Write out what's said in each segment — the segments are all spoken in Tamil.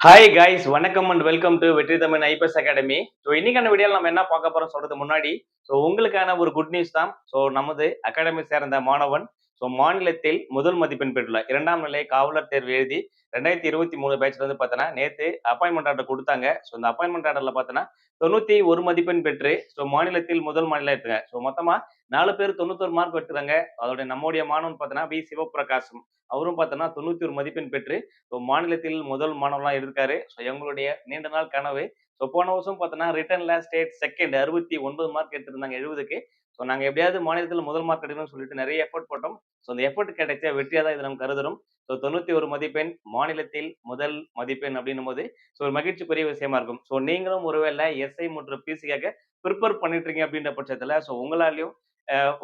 ஹாய் கைஸ் வணக்கம் and welcome to Vetri Tamil IPS academy so இன்னைக்கான வீடியோவில் நம்ம என்ன பார்க்க போறோம் சொல்றது முன்னாடி ஸோ உங்களுக்கான ஒரு குட் நியூஸ் தான். ஸோ நமது அகாடமி சேர்ந்த மாணவன் ஸோ மாநிலத்தில் முதல் மதிப்பெண் பெற்றுள்ளார் இரண்டாம் நிலை காவலர் தேர்வு எழுதி ரெண்டாயிரத்தி இருபத்தி மூணு பேட்ச்ல வந்து பார்த்தோன்னா நேற்று அப்பாயின்மெண்ட் ஆர்டர் கொடுத்தாங்க. ஸோ இந்த அப்பாயின்மெண்ட் ஆர்டர்ல பார்த்தோன்னா தொண்ணூத்தி ஒரு மதிப்பெண் பெற்று ஸோ மாநிலத்தில் முதல் மாநிலம் எடுத்துங்க. ஸோ மொத்தமா நாலு பேர் தொண்ணூத்தொரு மார்க் எடுத்துறாங்க அதோட நம்முடைய மாணவன் பார்த்தோன்னா வி. சிவபிரகாசம். அவரும் பார்த்தோன்னா தொண்ணூத்தி ஒரு மதிப்பெண் பெற்று ஸோ மாநிலத்தில் முதல் மாணவனாக இருக்காரு. ஸோ எங்களுடைய நீண்ட நாள் கனவு. ஸோ போன வருஷம் பார்த்தோன்னா ரிட்டர்ன்ல ஸ்டேட் செகண்ட் அறுபத்தி ஒன்பது மார்க் எடுத்திருந்தாங்க எழுபதுக்கு. ஸோ நாங்கள் எப்படியாவது மாநிலத்தில் முதல் மார்க் எடுக்கணும்னு சொல்லிட்டு நிறைய எஃபர்ட் போட்டோம். ஸோ அந்த எஃபர்ட் கிடைச்ச வெற்றியாக தான் இதை நம்ம கருதுறோம். ஸோ தொண்ணூற்றி ஒரு மதிப்பெண் மாநிலத்தில் முதல் மதிப்பெண் அப்படின்னும் போது ஸோ ஒரு மகிழ்ச்சிக்குரிய விஷயமா இருக்கும். ஸோ நீங்களும் ஒருவேளை எஸ்ஐ மற்றும் பிசிக்காக ப்ரிப்பேர் பண்ணிட்டு இருக்கீங்க அப்படின்ற பட்சத்தில் ஸோ உங்களாலையும்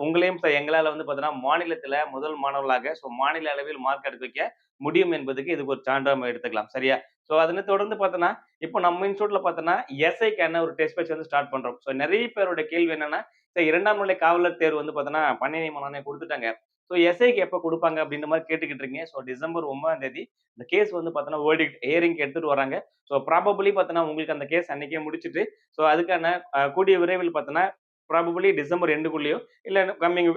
உங்களையும் எங்களால் வந்து பார்த்தீங்கன்னா மாநிலத்தில் முதல் மாணவர்களாக ஸோ மாநில அளவில் மார்க் எடுக்க வைக்க முடியும் என்பதுக்கு இதுக்கு ஒரு சான்றாக எடுத்துக்கலாம். சரியா? ஸோ அதனை தொடர்ந்து பார்த்தோன்னா இப்போ நம்ம இன்ஸ்டியூட்ல பார்த்தோன்னா எஸ்ஐக்கான ஒரு டெஸ்ட் பேட்ச் வந்து ஸ்டார்ட் பண்றோம். ஸோ நிறைய பேரோட கேள்வி என்னன்னா சார் இரண்டாம் நிலை காவலர் தேர்வு வந்து பார்த்தோன்னா பணி மனநே கொடுத்துட்டாங்க. ஸோ எஸ்ஐக்கு எப்போ கொடுப்பாங்க அப்படின்ற மாதிரி கேட்டுக்கிட்டு இருக்கீங்க. ஸோ டிசம்பர் ஒன்பதாம் தேதி இந்த கேஸ் வந்து பார்த்தோன்னா வேர்டிக்ட் ஹியரிங் எடுத்துட்டு வராங்க. ஸோ ப்ராபபிளி பார்த்தோன்னா உங்களுக்கு அந்த கேஸ் அன்னைக்கே முடிச்சிட்டு ஸோ அதுக்கான கூடிய விரைவில் பார்த்தோன்னா ப்ராபபிளி டிசம்பர் எண்டுக்குள்ளேயோ இல்லை கம்மிங்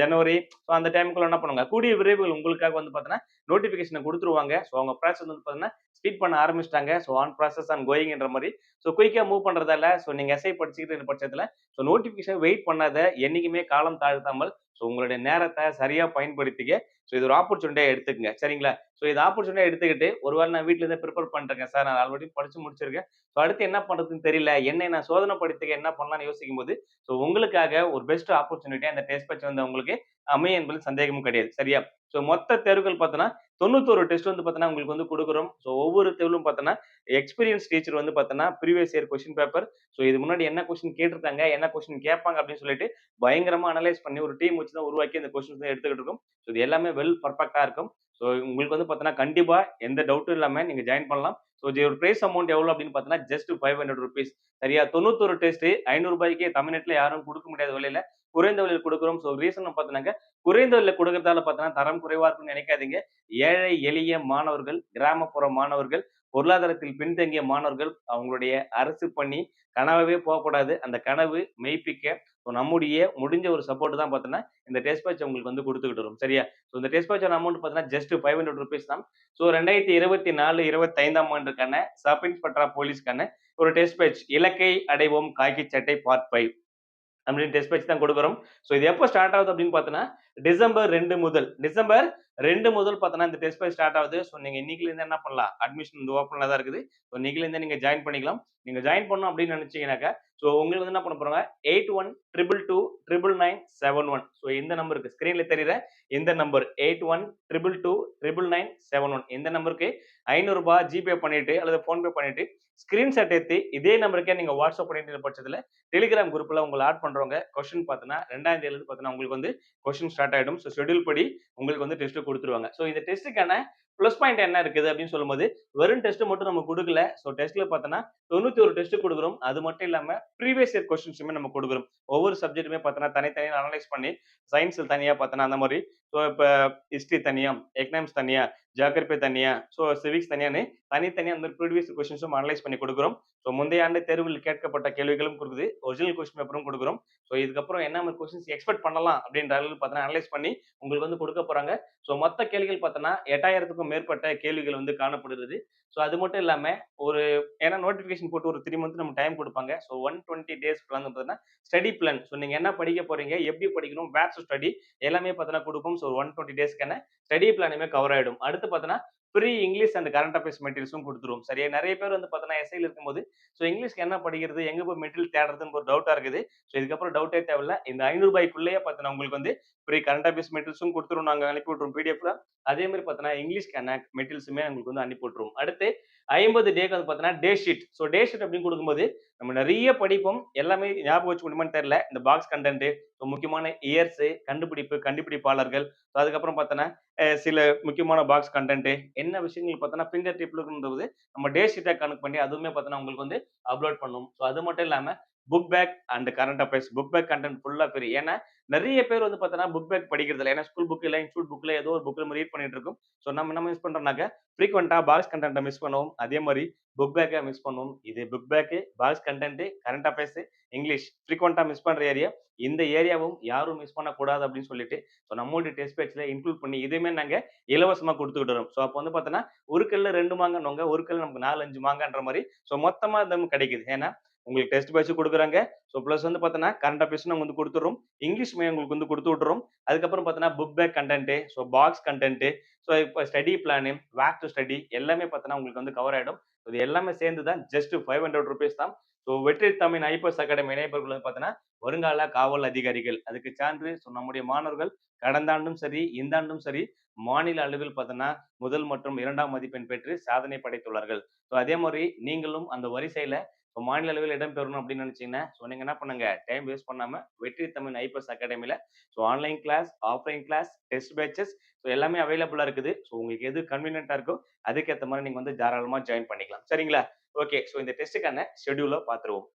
ஜனவரி ஸோ அந்த டைமுக்குள்ள என்ன பண்ணுவாங்க கூடிய விரைவில் உங்களுக்காக வந்து பார்த்தீங்கன்னா நோட்டிஃபிகேஷனை கொடுத்துருவாங்க. ஸோ அவங்க ப்ராசஸ் வந்து பார்த்தீங்கன்னா ஸ்பீட் பண்ண ஆரம்பிச்சிட்டாங்க. ஸோ ஆன் ப்ராசஸ் ஆன் கோயிங்ன்ற மாதிரி. ஸோ குயிக்காக மூவ் பண்ணுறதால ஸோ நீங்கள் எஸ்ஐ படிச்சுக்கிட்டு பட்சத்தில் ஸோ நோட்டிஃபிகேஷன் வெயிட் பண்ணாத என்றைக்குமே காலம் தாழ்த்தாமல் ஸோ உங்களுடைய நேரத்தை சரியாக பயன்படுத்திக்க ஸோ இது ஒரு ஆப்பர்ச்சுனிட்டியாக எடுத்துக்கங்க. சரிங்களா? ஸோ இது ஆப்பர்ச்சுனிட்டியாக எடுத்துக்கிட்டு ஒருவேளை நான் வீட்டில் இருந்து ப்ரிப்பேர் பண்ணுறேங்க சார் நான் ஆல்ரெடி படித்து முடிச்சிருக்கேன். ஸோ அடுத்து என்ன பண்ணுறதுன்னு தெரியல. என்னை நான் சோதனை படித்துக்க என்ன பண்ணலாம்னு யோசிக்கும் போது ஸோ உங்களுக்காக ஒரு பெஸ்ட் ஆப்பர்ச்சுனிட்டியாக அந்த டெஸ்ட் பேட்ச் வந்து உங்களுக்கு அமைய என்பது சந்தேகமும் கிடையாது. சரியா? ஸோ மொத்த தேர்வுகள் பார்த்தோன்னா தொண்ணூத்தொரு டெஸ்ட் வந்து பார்த்தோன்னா உங்களுக்கு வந்து கொடுக்குறோம். ஸோ ஒவ்வொரு தேர்விலும் பார்த்தோன்னா எக்ஸ்பீரியன்ஸ் டீச்சர் வந்து பார்த்தோன்னா previous year question paper so இது முன்னாடி என்ன கொஸ்டின் கேட்டிருக்காங்க என்ன கொஸ்டின் கேட்பாங்க அப்படின்னு சொல்லிட்டு பயங்கரமா அனலைஸ் பண்ணி ஒரு டீம் வச்சு தான் உருவாக்கி இந்த கொஸ்டின்ஸ் தான் எடுத்துக்கிட்டு இருக்கும். ஸோ இது எல்லாமே வெல் பர்ஃபெக்டாக இருக்கும். ஸோ உங்களுக்கு வந்து பார்த்தோன்னா கண்டிப்பாக எந்த டவுட்டும் இல்லாமல் நீங்கள் ஜாயின் பண்ணலாம். ஸோ இதோட ப்ரைஸ் அமௌண்ட் எவ்வளோ அப்படின்னு பார்த்தீங்கன்னா ஜஸ்ட் ஃபைவ் ஹண்ட்ரட் ருபீஸ் சரியா? தொண்ணூத்தொரு டெஸ்ட் ஐநூறுபாய்க்கே ரூபாய்க்கு யாரும் கொடுக்க முடியாத விலையில குறைந்த விலையில் கொடுக்குறோம். ஸோ ரீசன் பார்த்தோன்னாக்க குறைந்த விலையில் கொடுக்கறதால பார்த்தோன்னா தரம் குறைவாக இருக்கும்னு நினைக்காதீங்க. ஏழை எளிய மாணவர்கள் கிராமப்புற மாணவர்கள் பொருளாதாரத்தில் பின்தங்கிய மாணவர்கள் அவங்களுடைய அரசு பண்ணி கனவே போகக்கூடாது. அந்த கனவு மெய்ப்பிக்க நம்முடைய முடிஞ்ச ஒரு சப்போர்ட் தான் பார்த்தோன்னா இந்த டெஸ்ட் பேட்ச் உங்களுக்கு வந்து கொடுத்துக்கிட்டு வரும். சரியா? ஸோ இந்த டெஸ்ட் பேட்சோட அமௌண்ட் பார்த்தீங்கன்னா ஜஸ்ட் ஃபைவ் ஹண்ட்ரட் ருபீஸ் தான். ஸோ ரெண்டாயிரத்தி இருபத்தி நாலு இருபத்தைந்தாம் ஆண்டுக்கான சப் இன்ஸ்பெக்டரா போலீஸ்க்கான ஒரு டெஸ்ட் பேட்ச் இலக்கை அடைவோம் காக்கி சட்டை பார்ட் ஃபைவ் அப்படின்னு டெஸ்ட் பேட்ச் தான் கொடுக்குறோம். ஸோ இது எப்போ ஸ்டார்ட் ஆகுது அப்படின்னு பார்த்தோன்னா டிசம்பர் ரெண்டு முதல். டிசம்பர் ரெண்டு முதல் பார்த்தோன்னா இந்த டெஸ்ட் பேட்ச் ஸ்டார்ட் ஆகுது. ஸோ நீங்கள் இன்னைக்குலேருந்து என்ன பண்ணலாம்? அட்மிஷன் இந்த ஓப்பனில் தான் இருக்குது. ஸோ இன்னைக்குலேருந்து நீங்கள் ஜாயின் பண்ணிக்கலாம். நீங்கள் ஜாயின் பண்ணணும் அப்படின்னு நினச்சிங்கனாக்கா ஸோ உங்களுக்கு வந்து என்ன பண்ண போகிறாங்க eight one triple two triple nine seven one so இந்த நம்பருக்கு ஸ்க்ரீனில் தெரியுற இந்த number eight one triple two triple nine seven one இந்த நம்பருக்கு ஐநூறுரூபா ஜிபே பண்ணிட்டு அல்லது ஃபோன்பே பண்ணிவிட்டு ஸ்கிரீன்ஷாட் ஏற்றி இதே நம்பருக்கே நீங்கள் வாட்ஸ்அப் பண்ணிட்டு பட்சத்தில் டெலிகிராம் குரூப்பில் உங்களை ஆட் பண்ணுறவங்க கொஸ்டின் பார்த்தோன்னா ரெண்டாயிரம் தேதி உங்களுக்கு வந்து கொஸ்டின் ஸ்டார்ட் ஆகிடும் ஸோ ஷெடியூல் படி உங்களுக்கு வந்து டெஸ்ட்டு கொடுத்துருவாங்க. ஸோ இந்த டெஸ்ட்டுக்கான ப்ளஸ் பாயிண்ட் என்ன இருக்குது அப்படின்னு சொல்லும்போது வெறும் டெஸ்ட் மட்டும் நம்ம கொடுக்கல. ஸோ டெஸ்ட்ல பார்த்தோன்னா தொண்ணூத்தி ஒரு டெஸ்ட் கொடுக்குறோம். அது மட்டும் இல்லாம ப்ரீவியஸ் இயர் கொஸ்டின்ஸுமே நம்ம கொடுக்குறோம். ஒவ்வொரு சப்ஜெக்ட்டுமே பார்த்தோன்னா தனித்தனியாக அனலைஸ் பண்ணி சயின்ஸில் தனியாக பார்த்தோன்னா அந்த மாதிரி ஸோ இப்போ ஹிஸ்ட்ரி தனியா எக்கனாமிக்ஸ் தனியா ஜியாகிரபி தனியா ஸோ சிவிக்ஸ் தனியான்னு தனித்தனியாக அந்த ப்ரீவியஸ் கொஸ்டின்ஸும் அனலைஸ் பண்ணி கொடுக்குறோம். ஸோ முந்தைய ஆண்டு தேர்வில் கேட்கப்பட்ட கேள்விகளும் கொடுக்குது ஒரிஜினல் கொஸ்டின் பேப்பரும் கொடுக்குறோம். ஸோ இதுக்கப்புறம் என்ன மாதிரி கொஸ்டின்ஸ் எக்ஸ்பெக்ட் பண்ணலாம் அப்படின்ற அளவுக்கு பார்த்தோன்னா அனலைஸ் பண்ணி உங்களுக்கு வந்து கொடுக்க போகிறாங்க ஸோ மொத்த கேள்விகள் பார்த்தோன்னா எட்டாயிரத்துக்கும் மேற்பட்ட கேள்விகள் வந்து காணப்படுகிறது. ஸோ அது மட்டும் இல்லாமல் ஒரு ஏன்னா நோட்டிஃபிகேஷன் போட்டு ஒரு த்ரீ மந்த் நம்ம டைம் கொடுப்பாங்க. So one twenty days plan பார்த்தீங்கன்னா ஸ்டடி பிளான் ஸோ நீங்கள் என்ன படிக்க போகிறீங்க எப்படி படிக்கணும் பேட்ச் ஸ்டடி எல்லாமே பார்த்தோன்னா கொடுக்கும் ஸோ ஒன் டுவெண்ட்டி டேஸ்க்கான ஸ்டடி பிளானுமே கவர் ஆயிடும். அடுத்து பார்த்தோன்னா free English and current affairs மெட்டீரியல்ஸும் கொடுத்துருவோம். சரியா? நிறைய பேர் வந்து பார்த்தோன்னா எஸ்ஐயில் இருக்கும்போது ஸோ இங்கிலீஷ்க்கு என்ன படிக்கிறது எங்க போய் மெட்டீரியல் தேடுறதுன்னு ஒரு டவுட்டாக இருக்குது. ஸோ இதுக்கப்புறம் டவுட்டே தேவையில்ல. இந்த ஐநூறுபாய்க்குள்ளேயே பார்த்தீங்கன்னா உங்களுக்கு வந்து ஃப்ரீ கரண்ட் அஃபேர்ஸ் மெட்டீரியல்ஸும் கொடுத்துருவோம். நாங்கள் அனுப்பி விட்ருவோம் பிடிஎஃப்ல அதே மாதிரி பார்த்தோன்னா இங்கிலீஷ்க்கான மெட்டீரியல்ஸுமே உங்களுக்கு வந்து அனுப்பி விட்ருவோம் அடுத்து ஐம்பது டேக்கு வந்து பார்த்தீங்கன்னா day sheet so day sheet அப்படின்னு கொடுக்கும்போது நம்ம நிறைய படிப்போம். எல்லாமே ஞாபகம் வச்சு முடியுமான்னு தெரியல. இந்த பாக்ஸ் கண்டென்ட் ஸோ முக்கியமான இயர்ஸு கண்டுபிடிப்பு கண்டுபிடிப்பாளர்கள். ஸோ அதுக்கப்புறம் பார்த்தோன்னா சில முக்கியமான பாக்ஸ் கண்டென்ட்டு என்ன விஷயங்கள் பார்த்தோன்னா ஃபிங்கர் டிப்லுக்குன்றது நம்ம டே ஷீட்டை கணக்கு பண்ணி அதுவுமே பார்த்தோன்னா உங்களுக்கு வந்து அப்லோட் பண்ணும். ஸோ அது மட்டும் இல்லாமல் book back and current affairs book back content ஃபுல்லாக பெரிய ஏன்னா நிறைய பேர் வந்து பார்த்தீங்கன்னா புக் பேக் படிக்கிறது இல்லை. ஏன்னா ஸ்கூல் புக் இல்லை இன்ஸ்டியூட் புக்கில் ஏதோ ஒரு புக்ல ரீட் பண்ணிட்டு இருக்கும். ஸோ நம்ம என்ன மிஸ் பண்ணுறோம்னாக்க ஃப்ரீக்வெண்ட்டாக பாக்ஸ் கண்டென்ட்டை மிஸ் பண்ணுவோம். அதே மாதிரி புக் பேக்கை மிஸ் பண்ணுவோம். இது book back box content current affairs English ஃப்ரீக்வெண்ட்டாக மிஸ் பண்ணுற ஏரியா இந்த ஏரியாவும் யாரும் மிஸ் பண்ணக்கூடாது அப்படின்னு சொல்லிட்டு ஸோ நம்மளுடைய டெஸ்ட் பேட்ச்ல இன்க்ளூட் பண்ணி இதுவுமே நாங்கள் இலவசமாக கொடுத்துக்கிட்டு வரோம். ஸோ அப்போ வந்து பார்த்தோன்னா ஒரு கல்லில் ரெண்டு மாங்கன்னுவாங்க ஒரு கல்ல நமக்கு நாலு அஞ்சு மாங்கன்ற மாதிரி ஸோ மொத்தமாக நமக்கு கிடைக்குது. ஏன்னா உங்களுக்கு டெஸ்ட் பேட்ச் கொடுக்குறாங்க. ஸோ ப்ளஸ் வந்து பார்த்தோன்னா கரண்ட் அஃபேர்ஸ் நாங்கள் வந்து கொடுத்துறோம் இங்கிலீஷ்மே உங்களுக்கு வந்து கொடுத்து விட்றோம் அதுக்கப்புறம் பார்த்தோன்னா book back content so box content so இப்போ study plan wake to study எல்லாமே பார்த்தோன்னா உங்களுக்கு வந்து கவர் ஆகிடும் இது எல்லாமே சேர்ந்து தான் ஜஸ்ட் ஃபைவ் ஹண்ட்ரட் ருபீஸ் தான். So Vetri Tamil IPS academy இணையப்பர்கள் பார்த்தோன்னா வருங்கால காவல் அதிகாரிகள். அதுக்கு சான்று ஸோ நம்முடைய மாணவர்கள் கடந்த ஆண்டும் சரி இந்த ஆண்டும் சரி மாநில அளவில் பார்த்தோன்னா முதல் மற்றும் இரண்டாம் மதிப்பெண் பெற்று சாதனை படைத்துள்ளார்கள். ஸோ அதே மாதிரி நீங்களும் அந்த வரிசையில ஸோ மாநில அளவில் இடம் பெறணும் அப்படின்னு நினைச்சீங்கன்னா ஸோ நீங்கள் என்ன பண்ணுங்க? டைம் வேஸ்ட் பண்ணாமல் வெற்றி தமிழ் ஐபிஎஸ் அகாடமியில் so online class offline class test batches so எல்லாமே அவைலபிளாக இருக்குது. ஸோ உங்களுக்கு எது கன்வீனியன்ட்டா இருக்கோ அதுக்கேற்ற மாதிரி நீங்கள் வந்து தாராளமாக ஜாயின் பண்ணிக்கலாம். சரிங்களா? ஓகே ஸோ இந்த டெஸ்ட்டுக்கான ஷெடியூலை பார்த்துருவோம்.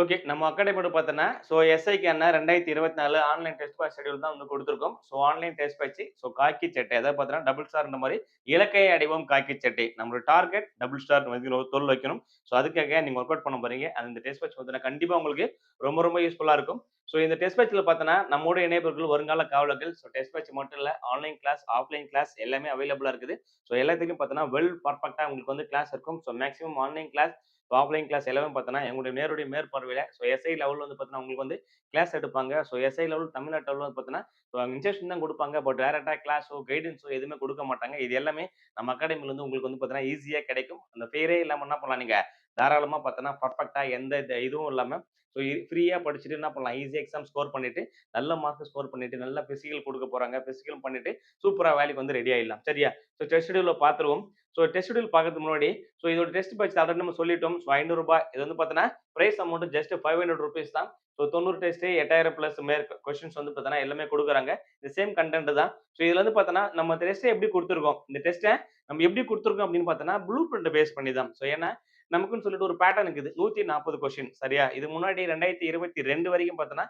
ஓகே நம்ம அகாடமியோட பார்த்தோன்னா ஸோ எஸ்ஐக்கான ரெண்டாயிரத்தி இருபத்தி நாலு ஆன்லைன் டெஸ்ட் பேட்ச் ஷெடியூல் தான் வந்து கொடுத்துருக்கோம். So online test batch so காக்கி சட்டை அதாவது பார்த்தோன்னா டபுள் ஸ்டார் இந்த மாதிரி இலக்கையை அடைவோம் காக்கி சட்டை. நம்மளோட டார்கெட் டபுள் ஸ்டார் தொழில் வைக்கணும். ஸோ அதுக்காக நீங்கள் ஒர்க் அவுட் பண்ண போறீங்க. அந்த டெஸ்ட் பேட்ச் பார்த்தோன்னா கண்டிப்பாக உங்களுக்கு ரொம்ப ரொம்ப யூஸ்ஃபுல்லாக இருக்கும். ஸோ இந்த டெஸ்ட் பேட்சில் பார்த்தோன்னா நம்மளோட இணையவர்கள் வருங்கால காவலர்கள் ஸோ டெஸ்ட் பேட்ச் மட்டும் இல்லை ஆன்லைன் கிளாஸ் ஆஃப்லைன் கிளாஸ் எல்லாமே அவைலபிளாக இருக்குது. ஸோ எல்லாத்துக்கும் பார்த்தோன்னா வெல் பர்ஃபெக்டாக உங்களுக்கு வந்து கிளாஸ் இருக்கும். So maximum online class offline class எல்லாமே பார்த்தோன்னா எங்களுடைய நேருடைய மேற்பார்வையில் ஸோ எஸ்ஐ லெவலில் வந்து பார்த்தீங்கன்னா உங்களுக்கு வந்து கிளாஸ் எடுப்பாங்க. ஸோ எஸ்ஐ லெவல் தமிழ்நாட்டு லெவலில் வந்து பார்த்தீங்கன்னா ஸோ இன்ஸ்ட்ரக்ஷன் தான் கொடுப்பாங்க. பட் டேரெக்டாக கிளாஸோ கைடன்ஸோ எதுவுமே கொடுக்க மாட்டாங்க. இது எல்லாமே நம்ம அகாடமியில் வந்து உங்களுக்கு வந்து பார்த்தீங்கன்னா ஈஸியாக கிடைக்கும். அந்த பேரே இல்லாமல் என்ன பண்ணலாம் நீங்கள் தாராளமாக பார்த்தோன்னா பர்ஃபெக்டாக எந்த இது இதுவும் இல்லாமல் ஸோ ஃப்ரீயாக படிச்சுட்டு என்ன பண்ணலாம்? ஈஸியாக எக்ஸாம் ஸ்கோர் பண்ணிட்டு நல்ல மார்க் ஸ்கோர் பண்ணிட்டு நல்ல பிசிக்கல் கொடுக்க போகிறாங்க பிசிக்கல் பண்ணிட்டு சூப்பராக வேலைக்கு வந்து ரெடி ஆகிடலாம் சரியா? ஸோ டெஸ்ட் ஷெடியூலில் பார்த்துருவோம். ஸோ டெஸ்ட் ஷெடியூல் பார்க்கறதுக்கு முன்னாடி ஸோ இதோட டெஸ்ட் பேட்ச் ஆல்ரெடி நம்ம சொல்லிட்டோம். ஸோ ஐநூறுரூபா இது வந்து பார்த்தீங்கன்னா price amount just five hundred rupees தான். ஸோ தொண்ணூறு டெஸ்ட் எட்டாயிரம் ப்ளஸ் மேற் கொஸ்டின்ஸ் வந்து பார்த்தீங்கன்னா எல்லாமே கொடுக்குறாங்க. இந்த சேம் கண்டென்ட் தான். ஸோ இதில் வந்து பார்த்தோன்னா நம்ம டெஸ்ட்டை எப்படி கொடுத்துருக்கோம்? இந்த டெஸ்ட்டை நம்ம எப்படி கொடுத்துருக்கோம் அப்படின்னு பார்த்தோன்னா ப்ளூ பிரிண்ட் பேஸ் பண்ணி தான். ஸோ ஏன்னா நமக்குன்னு சொல்லிட்டு ஒரு பேட்டர்ன் இருக்குது. நூத்தி நாற்பது கொஸ்டின் சரியா? இது முன்னாடி ரெண்டாயிரத்தி இருபத்தி ரெண்டு வரைக்கும் பார்த்தோன்னா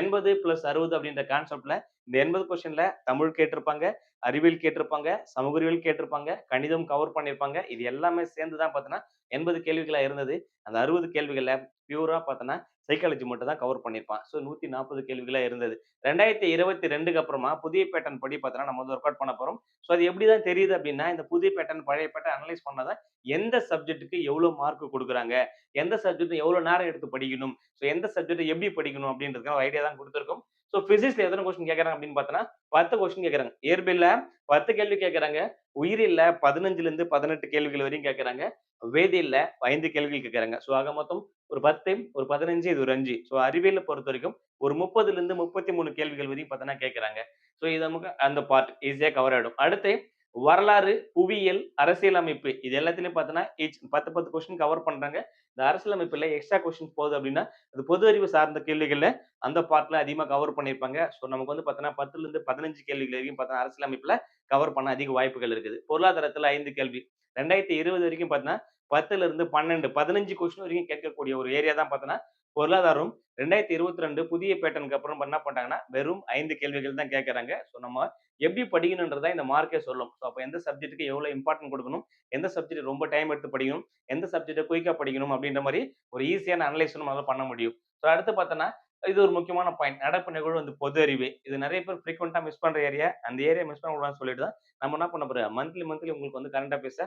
எண்பது பிளஸ் அறுபது அப்படின்ற கான்செப்ட்ல இந்த எண்பது கொஸ்டின்ல தமிழ் கேட்டிருப்பாங்க. அறிவியல் கேட்டிருப்பாங்க சமூக அறிவியல் கேட்டிருப்பாங்க கணிதம் கவர் பண்ணியிருப்பாங்க. இது எல்லாமே சேர்ந்து தான் பார்த்தோன்னா எண்பது கேள்விகளாக இருந்தது. அந்த அறுபது கேள்விகளை பியூரா பார்த்தோன்னா சைக்காலஜி மட்டும் தான் கவர் பண்ணியிருப்பான். ஸோ நூற்றி நாற்பது கேள்விகளாக இருந்தது. ரெண்டாயிரத்தி இருபத்தி ரெண்டுக்கு அப்புறமா புதிய பேட்டர்ன் படி பார்த்தோன்னா நம்ம வந்து ஒர்க் அவுட் பண்ண போகிறோம் ஸோ அது எப்படி தான் தெரியுது அப்படின்னா இந்த புதிய பேட்டர்ன் பழைய பேட்டர்ன் அனலைஸ் பண்ணாதான் எந்த சப்ஜெக்ட்டுக்கு எவ்வளோ மார்க் கொடுக்குறாங்க எந்த சப்ஜெக்ட் எவ்வளோ நேரம் எடுத்து படிக்கணும் ஸோ எந்த சப்ஜெக்ட் எப்படி படிக்கணும் அப்படின்றதுக்கு ஒரு ஐடியா தான் கொடுத்துருக்கோம். ஸோ பிசிக்ஸ்ல எத்தனை கொஸ்டின் கேட்கறாங்க அப்படின்னு பார்த்தோன்னா பத்து கொஸ்டின் கேட்கறாங்க இயற்பியல்ல பத்து கேள்வி கேட்கறாங்க உயிரில்ல பதினஞ்சுல இருந்து பதினெட்டு கேள்விகள் வரையும் கேட்கறாங்க வேதியில ஐந்து கேள்விகள் கேட்கறாங்க ஸோ ஆக மொத்தம் ஒரு பத்து ஒரு பதினஞ்சு இது ஒரு அஞ்சு. ஸோ அறிவியலை பொறுத்த வரைக்கும் ஒரு முப்பதுல இருந்து முப்பத்தி மூணு கேள்விகள் வரையும் பார்த்தோன்னா கேட்கறாங்க ஸோ இது நமக்கு அந்த பார்ட் ஈஸியாக கவர் ஆகிடும் அடுத்து வரலாறு புவியியல் அரசியலமைப்பு இது எல்லாத்துலயும் பார்த்தோன்னா பத்து பத்து கொஸ்டின் கவர் பண்றாங்க. இந்த அரசியலமைப்புல எக்ஸ்ட்ரா கொஸ்டின் போகுது அப்படின்னா அது பொது அறிவு சார்ந்த கேள்விகள்ல அந்த பார்ட்ல அதிகமாக கவர் பண்ணியிருப்பாங்க. ஸோ நமக்கு வந்து பார்த்தோன்னா பத்துல இருந்து பதினஞ்சு கேள்விகள் வரைக்கும் பார்த்தோன்னா அரசியலமைப்புல கவர் பண்ண அதிக வாய்ப்புகள் இருக்குது. பொருளாதாரத்துல ஐந்து கேள்வி. ரெண்டாயிரத்தி இருபது வரைக்கும் பார்த்தோன்னா பத்துல இருந்து பன்னெண்டு பதினஞ்சு கொஸ்டின் வரைக்கும் கேட்கக்கூடிய ஒரு ஏரியா தான் பார்த்தோன்னா பொருளாதாரம் ரெண்டாயிரத்தி இருபத்தி ரெண்டு புதிய பேட்டனுக்கு அப்புறம் என்ன பண்ணிட்டாங்கன்னா வெறும் ஐந்து கேள்விகள் தான் கேட்கறாங்க ஸோ நம்ம எப்படி படிக்கணுன்றதா இந்த மார்க்கே சொல்லும். ஸோ அப்போ எந்த சப்ஜெக்ட்டுக்கு எவ்வளோ இம்பார்ட்டன்ட் கொடுக்கணும்? எந்த சப்ஜெக்ட் ரொம்ப டைம் எடுத்து படிக்கணும்? எந்த சப்ஜெக்ட்டை குயிக்காக படிக்கணும்? அப்படின்ற மாதிரி ஒரு ஈஸியான அனலைஸ் நம்மளால பண்ண முடியும். ஸோ அடுத்து பார்த்தோன்னா இது ஒரு முக்கியமான பாயிண்ட் நடப்பு நிகழ்வு வந்து பொது அறிவு. இது நிறைய பேர் ஃப்ரீக்வெண்ட்டாக மிஸ் பண்ணுற ஏரியா அந்த ஏரியா மிஸ் பண்ணக்கூடாதுன்னு சொல்லிட்டு தான் நம்ம என்ன பண்ண போகிறோம் மந்த்லி மந்த்லி உங்களுக்கு வந்து கரண்ட் அஃபேர்ஸை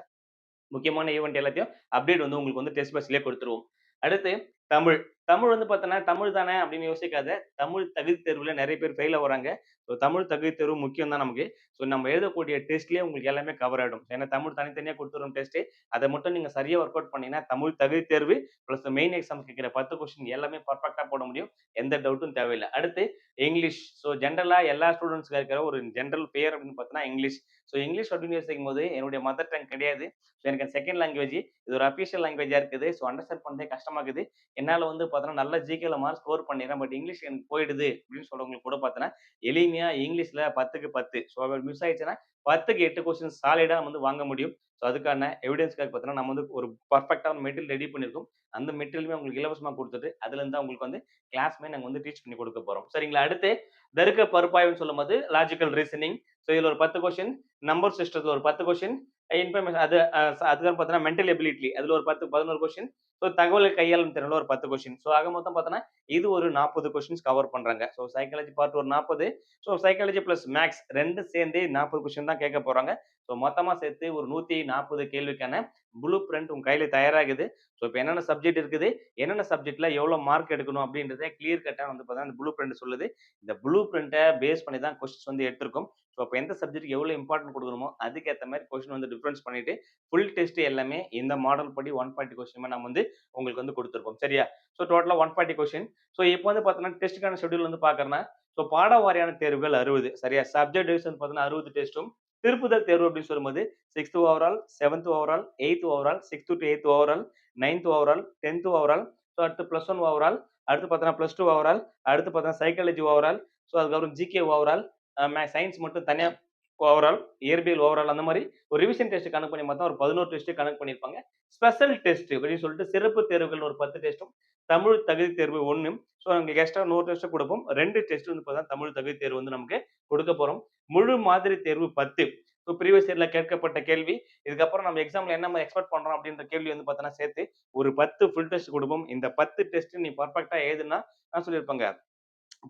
முக்கியமான ஈவெண்ட் எல்லாத்தையும் அப்டேட் வந்து உங்களுக்கு வந்து டெஸ்ட் பஸ்லேயே கொடுத்துருவோம். அடுத்து தமிழ். தமிழ் வந்து பார்த்தோன்னா தமிழ் தானே அப்படின்னு யோசிக்காத. தமிழ் தகுதி தேர்வில் நிறைய பேர் ஃபெயில் ஆகுறாங்க ஸோ தமிழ் தகுதி தேர்வு முக்கியம் தான் நமக்கு. ஸோ நம்ம எழுதக்கூடிய டெஸ்ட்லேயே உங்களுக்கு எல்லாமே கவர் ஆகிடும் ஏன்னா தமிழ் தனித்தனியாக கொடுத்துரும் டெஸ்ட்டு அதை மட்டும் நீங்கள் சரியாக ஒர்க் அவுட் பண்ணீங்கன்னா தமிழ் தகுதி தேர்வு ப்ளஸ் மெயின் எக்ஸாம் கேட்குற பத்து கொஸ்டின் எல்லாமே பர்ஃபெக்டாக போட முடியும். எந்த டவுட்டும் தேவையில்லை. அடுத்து இங்கிலீஷ் ஸோ ஜென்ரலாக எல்லா ஸ்டூடெண்ட்ஸ்க்கு இருக்கிற ஒரு ஜென்ரல் பேர் அப்படின்னு பார்த்தோன்னா இங்கிலீஷ் ஸோ இங்கிலீஷ் அப்படின்னு யோசிக்கும் போது என்னுடைய மதர் டங் கிடையாது. ஸோ எனக்கு செகண்ட் லாங்குவேஜ் இது ஒரு அஃபிஷியல் லாங்குவேஜாக இருக்குது. ஸோ அண்டர்ஸ்டாண்ட் பண்ணதே கஷ்டமாக இருக்குது. என்னால் வந்து பார்த்தோன்னா நல்ல ஜிகேல மார்க் ஸ்கோர் பண்ணிடுறேன். பட் இங்கிலீஷ் எனக்கு போயிடுது அப்படின்னு சொல்றவங்களுக்கு கூட பார்த்தோன்னா எளிமையா இங்கிலீஷ்ல பத்துக்கு பத்து. ஸோ மிஸ் ஆயிடுச்சுன்னா பத்துக்கு எட்டு கொஸ்டின் சாலிடா வந்து வாங்க முடியும். ஸோ அதுக்கான எவிடன்ஸ்க்காக பார்த்தீங்கன்னா நம்ம வந்து ஒரு பர்ஃபெக்டான மெட்டீரியல் ரெடி பண்ணியிருக்கோம். அந்த மெட்டீரியலுமே உங்களுக்கு இலவசமாக கொடுத்துட்டு அதுல இருந்து உங்களுக்கு வந்து கிளாஸ்மே நாங்கள் வந்து டீச் பண்ணி கொடுக்க போறோம். சரிங்களா? அடுத்து தருக்க பருப்பாய்வுன்னு சொல்லும்போது லாஜிக்கல் ரீசனிங் ஸோ இதுல ஒரு பத்து கொஸ்டின் நம்பர் சிஸ்டத்தில் ஒரு பத்து கொஸ்டின் இன்ஃபர்மேஷன் அது அதுக்கப்புறம் பார்த்தீங்கன்னா மென்டல் எபிலிட்டி அதுல ஒரு பத்து பதினோரு கொஸ்டின் ஸோ தகவல் கையாளும் திறனில் ஒரு பத்து கொஸ்டின் ஸோ ஆக மொத்தம் பார்த்தோன்னா இது ஒரு நாற்பது கொஸ்டின்ஸ் கவர் பண்ணுறாங்க ஸோ சைக்காலஜி பார்ட் ஒரு நாற்பது. ஸோ சைக்காலஜி ப்ளஸ் மேக்ஸ் ரெண்டு சேர்ந்து நாற்பது கொஸ்டின் தான் கேட்க போகிறாங்க ஸோ மொத்தமாக சேர்த்து ஒரு நூற்றி நாற்பது கேள்விக்கான ப்ளூ பிரிண்ட் உங்கள் கையில் தயாராகுது. ஸோ இப்போ என்னென்ன சப்ஜெக்ட் இருக்குது? என்னென்ன சப்ஜெக்டில் எவ்வளோ மார்க் எடுக்கணும் அப்படின்றத கிளியர் கட்டா வந்து பார்த்தா அந்த ப்ளூ பிரிண்ட் சொல்லுது. இந்த ப்ளூ பிரிண்ட்டை பேஸ் பண்ணி தான் கொஸ்டின்ஸ் வந்து எடுத்திருக்கும். ஸோ அப்போ எந்த சப்ஜெக்ட் எவ்வளோ இம்பார்ட்டன்ட் கொடுக்கணுமோ அதுக்கேற்ற மாதிரி கொஸ்டின் வந்து டிஃப்ரென்ஸ் பண்ணிட்டு ஃபுல் டெஸ்ட் எல்லாமே இந்த மாடல் படி ஒன் பாயிண்ட் கொஸ்டின் நம்ம வந்து உங்களுக்கு வந்து கொடுத்துருப்போம். சரியா? ஸோ டோட்டலாக ஒன் ஃபார்ட்டி கொஸ்டின் ஸோ இப்போ வந்து பார்த்தீங்கன்னா டெஸ்ட்டுக்கான ஷெடியூல் வந்து பார்க்குறேன்னா ஸோ பாட வாரியான தேர்வுகள் அறுபது. சரியா? சப்ஜெக்ட் வைஸ் வந்து பார்த்தீங்கன்னா அறுபது டெஸ்ட்டும் திருப்புதல் தேர்வு அப்படின்னு சொல்லும்போது sixth overall seventh overall eighth overall sixth to eighth overall ninth overall tenth overall so அடுத்து ப்ளஸ் ஒன் ஓவரால் அடுத்து பார்த்தீங்கன்னா ப்ளஸ் டூ ஓவரால் அடுத்து பார்த்தீங்கன்னா சைக்காலஜி ஓவரால் ஸோ அதுக்கப்புறம் ஜிகே ஓவரால் சயின்ஸ் மட்டும் தனியாக ஓவரால் இயற்பியல் ஓவரால் அந்த மாதிரி ஒரு ரிவிஷன் டெஸ்ட் கணக்கு பண்ணி பார்த்தா ஒரு பதினோரு டெஸ்ட் கணக்கு பண்ணியிருப்பாங்க. ஸ்பெஷல் டெஸ்ட் அப்படின்னு சொல்லிட்டு சிறப்பு தேர்வுகள் ஒரு பத்து டெஸ்ட்டும் தமிழ் தகுதி தேர்வு ஒன்று ஸோ உங்களுக்கு எக்ஸ்ட்ரா நூறு டெஸ்ட் கொடுப்போம். ரெண்டு டெஸ்ட் வந்து பார்த்தா தமிழ் தகுதி தேர்வு வந்து நமக்கு கொடுக்க போகிறோம் முழு மாதிரி தேர்வு பத்து. ஸோ ப்ரீவியஸ் இயரில் கேட்கப்பட்ட கேள்வி இதுக்கப்புறம் நம்ம எக்ஸாமில் என்ன மாதிரி எக்ஸ்பெக்ட் பண்ணுறோம் அப்படின்ற கேள்வி வந்து பார்த்தோன்னா சேர்த்து ஒரு பத்து ஃபுல் டெஸ்ட் கொடுப்போம். இந்த பத்து டெஸ்ட் நீ பர்ஃபெக்டாக ஏதுன்னா நான் சொல்லியிருப்பாங்க.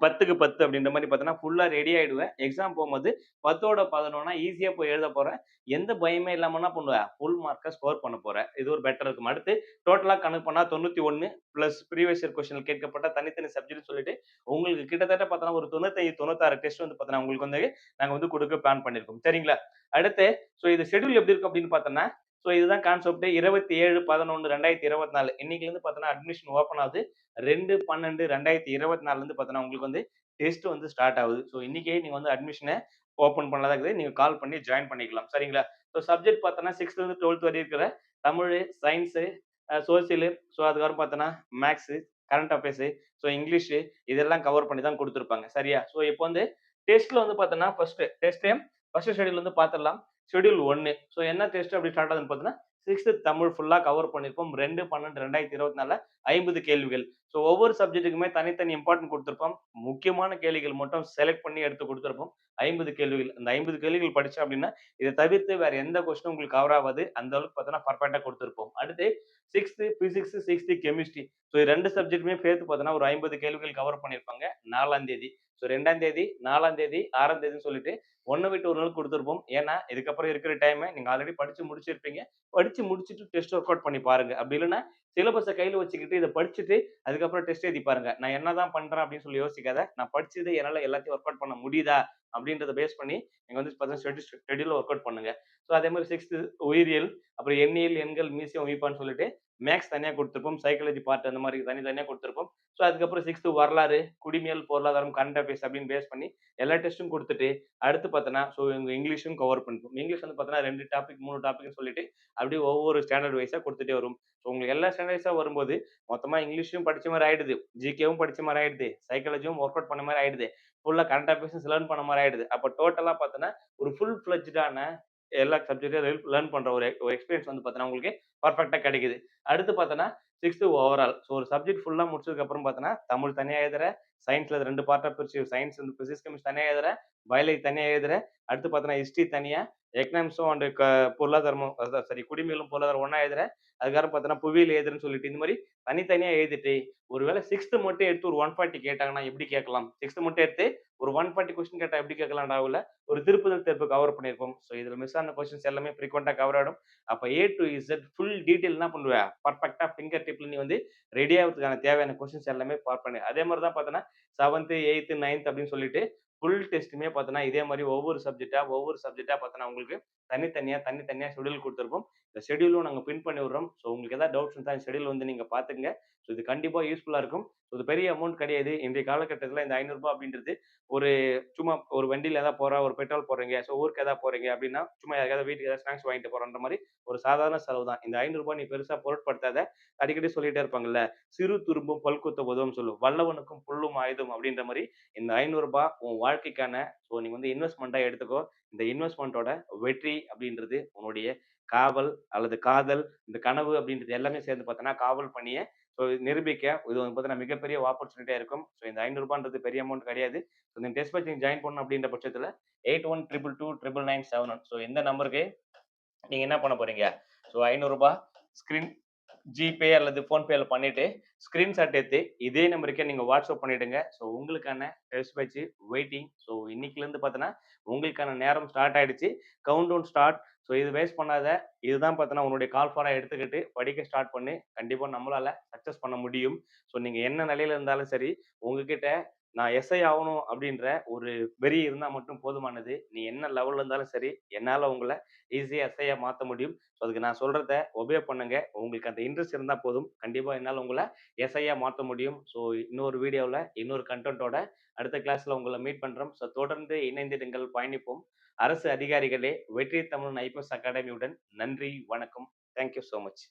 பத்துக்கு பத்து அப்படின்ற மாதிரி பார்த்தோன்னா ஃபுல்லாக ரெடி ஆகிடுவேன் எக்ஸாம் போகும்போது பத்தோட பதினொன்னா ஈஸியாக போய் எழுத போகிறேன் எந்த பயமே இல்லாமல் என்ன பண்ணுவேன்? ஃபுல் மார்க்கை ஸ்கோர் பண்ண போகிறேன் இது ஒரு பெட்டர் இருக்கும். அடுத்து டோட்டலாக கணக்கு பண்ணால் தொண்ணூற்றி ஒன்று ப்ளஸ் ப்ரீவியஸ் இயர் கொஸ்டின் கேட்கப்பட்ட தனித்தனி சப்ஜெக்ட் சொல்லிட்டு உங்களுக்கு கிட்டத்தட்ட பார்த்தோன்னா ஒரு தொண்ணூத்தி தொண்ணூத்தாறு டெஸ்ட் வந்து பார்த்தோன்னா உங்களுக்கு வந்து நாங்கள் வந்து கொடுக்க பிளான் பண்ணியிருக்கோம். சரிங்களா? அடுத்து ஸோ இது ஷெட்யூல் எப்படி இருக்கும் அப்படின்னு பார்த்தோன்னா ஸோ இதுதான் கான்செப்ட் இருபத்தி ஏழு பதினொன்று ரெண்டாயிரத்தி இருபத்தி நாலு இன்னைக்குலேருந்து பார்த்தோன்னா அட்மிஷன் ஓப்பன் ஆகுது. ரெண்டு பன்னெண்டு ரெண்டாயிரத்தி இருபத்தி நாலுலேருந்து பார்த்தோன்னா உங்களுக்கு வந்து டெஸ்ட் வந்து ஸ்டார்ட் ஆகுது. ஸோ இன்றைக்கே நீங்கள் வந்து அட்மிஷனை ஓப்பன் பண்ணதா இருக்குது. நீங்கள் கால் பண்ணி ஜாயின் பண்ணிக்கலாம். சரிங்களா? ஸோ சப்ஜெக்ட் பார்த்தோன்னா சிக்ஸ்த்லேருந்து டுவெல்த் வரை இருக்கிற தமிழ் சயின்ஸு சோசியலு ஸோ அதுக்கப்புறம் பார்த்தோன்னா maths current affairs so English இதெல்லாம் கவர் பண்ணி தான் கொடுத்துருப்பாங்க. சரியா? ஸோ இப்போ வந்து டெஸ்ட்டில் வந்து பார்த்தோன்னா ஃபர்ஸ்ட் டெஸ்ட்டு ஃபஸ்ட்டு ஷெடியூல் வந்து பார்த்துடலாம். ஷெடியூல் ஒன்று ஸோ என்ன டெஸ்ட் அப்படி ஸ்டார்ட் ஆகுதுன்னு பார்த்தீங்கன்னா சிக்ஸ்த்து தமிழ் ஃபுல்லாக கவர் பண்ணியிருப்போம். ரெண்டு பன்னெண்டு ரெண்டாயிரத்தி இருபத்தி நாலில் ஐம்பது கேள்விகள். ஸோ ஒவ்வொரு சப்ஜெக்ட்டுக்குமே தனித்தனி இம்பார்ட்டன்ட் கொடுத்துருப்போம். முக்கியமான கேள்விகள் மட்டும் செலக்ட் பண்ணி எடுத்து கொடுத்துருப்போம். ஐம்பது கேள்விகள். அந்த ஐம்பது கேள்விகள் படித்தோம் அப்படின்னா இதை தவிர்த்து வேறு எந்த கொஸ்டினும் உங்களுக்கு கவர் ஆகாது. அந்த அளவுக்கு பார்த்தோன்னா பர்ஃபெக்டாக கொடுத்துருப்போம். அடுத்து sixth physics sixth chemistry so ரெண்டு சப்ஜெக்ட்டுமே சேர்த்து பார்த்தோன்னா ஒரு ஐம்பது கேள்விகள் கவர் பண்ணியிருப்பாங்க. நாலாம் தேதி. ஸோ ரெண்டாம் தேதி நாலாம் தேதி ஆறாம் தேதின்னு சொல்லிட்டு ஒன்று விட்டு ஒரு நாள் கொடுத்துருப்போம். ஏன்னா இதுக்கப்புறம் இருக்கிற டைமை நீங்கள் ஆல்ரெடி படிச்சு முடிச்சிருப்பீங்க. படிச்சு முடிச்சுட்டு டெஸ்ட் ஒர்க் அவுட் பண்ணி பாருங்க. அப்படி இல்லைன்னா சிலபஸை கையில் வச்சுக்கிட்டு இதை படிச்சுட்டு அதுக்கப்புறம் டெஸ்ட் எழுதி பாருங்க. நான் என்னதான் பண்றேன் அப்படின்னு சொல்லி யோசிக்காத. நான் படிச்சது என்னால் எல்லாத்தையும் ஒர்க் அவுட் பண்ண முடியுதா? அப்படின்றத பேஸ் பண்ணி நீங்கள் வந்து பார்த்தீங்கன்னா ஷெட்யூல் ஒர்க் அவுட் பண்ணுங்க. ஸோ அதே மாதிரி சிக்ஸ்த்து உயிரியல் அப்புறம் எண்ணியல் எண்கள் மியூசியம் வைப்பான்னு சொல்லிட்டு மேக்ஸ் தனியாக கொடுத்துருப்போம். சைக்காலஜி பார்ட் அந்த மாதிரி தனி தனியாக கொடுத்துருப்போம். ஸோ அதுக்கப்புறம் சிக்ஸ்த்து வரலாறு குடிமியல் பொருளாதாரம் கரண்ட் அஃபேர்ஸ் அப்படின்னு பேஸ் பண்ணி எல்லா டெஸ்ட்டும் கொடுத்துட்டு அடுத்து பார்த்தோன்னா ஸோ இவங்க இங்கிலீஷும் கவர் பண்ணிப்போம். இங்கிலீஷ் வந்து பார்த்தோன்னா ரெண்டு டாபிக் மூணு டாபிக்னு சொல்லிட்டு அப்படியே ஒவ்வொரு ஸ்டாண்டர்ட் வைஸாக கொடுத்துட்டே வரும். ஸோ உங்களுக்கு எல்லா ஸ்டாண்டர்ட்ஸாக வரும்போது மொத்தமாக இங்கிலீஷும் படிச்ச மாதிரி ஆயிடுது ஜிகேவும் படிச்ச மாதிரி ஆயிடுது சைக்காலஜியும் ஒர்க் அவுட் பண்ண மாதிரி ஆயிடுது. ஃபுல்லாக கரண்ட் அஃபேர்ஸ் லேர்ன் பண்ண மாதிரி ஆயிடுது. அப்போ டோட்டலாக பார்த்தோன்னா ஒரு ஃபுல் ஃப்ளெஜ்டான எல்லா சப்ஜெக்டையும் லேர்ன் பண்ணுற ஒரு ஒரு எக்ஸ்பீரியன்ஸ் வந்து பார்த்தோன்னா உங்களுக்கு பர்ஃபெக்டாக கிடைக்குது. அடுத்து பார்த்தோன்னா சிக்ஸ்த்து ஓவரால் ஸோ ஒரு சப்ஜெக்ட் ஃபுல்லாக முடிச்சதுக்கப்புறம் பார்த்தோன்னா தமிழ் தனியாக எழுதுற சயின்ஸில் ரெண்டு பார்ட்டாக பிரிச்சு சயின்ஸ் வந்து பிசிக்ஸ் கெமிஸ்ட்ரி தனியாக எழுதுறேன் பயாலஜி தனியாக எழுதுறேன் அடுத்து பார்த்தோன்னா ஹிஸ்ட்ரி தனியாக எக்கனாமிக்ஸும் அண்டு பொருளாதாரமும் சரி குடிமையிலும் பொருளாதாரம் ஒன்றா எழுதுறேன் அதுக்கப்புறம் பார்த்தோன்னா புவியில் எழுதுறேன்னு சொல்லிட்டு இந்த மாதிரி தனித்தனியாக எழுதிட்டு ஒருவேளை சிக்ஸ்த்து மட்டும் எடுத்து ஒரு ஒன் ஃபார்ட்டி கேட்டாங்கன்னா எப்படி கேட்கலாம்? சிக்ஸ்த்து மட்டும் எடுத்து ஒரு ஒன் ஃபார்ட்டி கொஸ்டின் கேட்டால் எப்படி கேட்கலாம் ராகுல ஒரு திருப்புதல் தேர்வு கவர் பண்ணியிருப்போம். ஸோ இதில் மிஸ் ஆன கொஸ்டின்ஸ் எல்லாமே ஃப்ரீக்வெண்ட்டாக கவர் ஆகிடும் அப்போ A to Z full detail என்ன பண்ணுவேன் பர்ஃபெக்டாக ஃபிங்கர் டிப்பில் நீ வந்து ரெடி ஆகிறதுக்கான தேவையான கொஸ்டின்ஸ் எல்லாமே பார்ட் பண்ணு அதே மாதிரி தான் பார்த்தோன்னா செவன்த்து எயித்து நைன்த் அப்படின்னு சொல்லிட்டு ஃபுல் டெஸ்ட்டுமே பார்த்தோன்னா இதே மாதிரி ஒவ்வொரு சப்ஜெக்டாக ஒவ்வொரு சப்ஜெக்டாக பார்த்தோன்னா உங்களுக்கு தனித்தனியாக தனித்தனியாக ஷெடியூல் கொடுத்துருப்போம். இந்த ஷெட்யூலும் நாங்கள் பின் பண்ணி விடுறோம். ஸோ உங்களுக்கு எதாவது டவுட்ஸ் அந்த ஷெடியூல் வந்து நீங்கள் பார்த்துங்க ஸோ இது கண்டிப்பாக யூஸ்ஃபுல்லாக இருக்கும். ஸோ இது பெரிய அமௌண்ட் கிடையாது. இன்றைய காலகட்டத்தில் இந்த ஐநூறுரூபா அப்படின்றது ஒரு சும்மா ஒரு வண்டியில் எதாவது போகிறா ஒரு பெட்ரோல் போடுறீங்க, ஸோ ஊருக்கு எதாவது போகிறீங்க அப்படின்னா, சும்மா ஏதாவது வீட்டுக்கு ஏதாவது ஸ்நாக்ஸ் வாங்கிட்டு போகிறன்ற மாதிரி ஒரு சாதாரண செலவு தான். இந்த ஐநூறுரூபா நீ பெருசாக பொருட்படுத்தாத. அடிக்கடி சொல்லிட்டே இருப்பாங்கல்ல, "சிறு துரும்பும் பல்குத்த உதவும் சொல்லும். "வல்லவனுக்கும் புல்லும் ஆயுதம்" அப்படின்ற மாதிரி இந்த ஐநூறுரூபா உன் வாழ்க்கைக்கான ஸோ நீங்கள் வந்து இன்வெஸ்ட்மெண்ட்டாக எடுத்துக்கோ. இந்த இன்வெஸ்ட்மெண்ட்டோட வெற்றி அப்படின்றது உன்னுடைய காவல் அல்லது காதல், இந்த கனவு அப்படின்றது எல்லாமே சேர்ந்து பார்த்தோன்னா, காவல் பணியை ஸோ நிரூபிக்க இது வந்து பார்த்தீங்கன்னா மிகப்பெரிய ஆப்பர்ச்சுனிட்டியாக இருக்கும். ஸோ இந்த ரூ. 500ன்றது பெரிய அமௌண்ட் கிடையாது. ஸோ இந்த டெஸ்ட் பேட்ச் ஜாயின் பண்ணணும் அப்படின்ற பட்சத்தில் eight one triple two triple nine seven one so இந்த நம்பருக்கு நீங்கள் என்ன பண்ண போகிறீங்க ஸோ ஐநூறுரூபா ஸ்க்ரீன் ஜிபே அல்லது ஃபோன்பேல பண்ணிவிட்டு ஸ்க்ரீன்ஷாட் எடுத்து இதே நம்பருக்கே நீங்கள் வாட்ஸ்அப் பண்ணிவிடுங்க ஸோ உங்களுக்கான டெஸ்ட் பேட்ச் வெயிட்டிங். ஸோ இன்னைக்குலேருந்து பார்த்தீங்கன்னா, உங்களுக்கான நேரம் ஸ்டார்ட் ஆகிடுச்சு கவுண்ட் டவுன் ஸ்டார்ட். ஸோ இது வேஸ்ட் பண்ணாத. இதுதான் பார்த்தீங்கன்னா, உன்னுடைய கால் ஃபாராக எடுத்துக்கிட்டு படிக்க ஸ்டார்ட் பண்ணி கண்டிப்பாக நம்மளால் சக்ஸஸ் பண்ண முடியும். ஸோ நீங்கள் என்ன நிலையில இருந்தாலும் சரி, உங்ககிட்ட நான் எஸ்ஐ ஆகணும் அப்படின்ற ஒரு வெறி இருந்தால் மட்டும் போதுமானது. நீ என்ன லெவலில் இருந்தாலும் சரி, என்னால் உங்களை ஈஸியாக எஸ்ஐயாக மாற்ற முடியும். ஸோ அதுக்கு நான் சொல்கிறத ஒபே பண்ணுங்க. உங்களுக்கு அந்த இன்ட்ரெஸ்ட் இருந்தால் போதும். கண்டிப்பாக என்னால் உங்களை எஸ்ஐயாக மாற்ற முடியும். ஸோ இன்னொரு வீடியோவில் இன்னொரு கண்டென்ட்டோட அடுத்த கிளாஸில் உங்களை மீட் பண்ணுறோம் ஸோ தொடர்ந்து இணைந்திடுங்கள், பயணிப்போம். அரசு அதிகாரிகளே, வெற்றி தமிழன் ஐபிஎஸ் அகாடமியுடன் நன்றி, வணக்கம். Thank you much.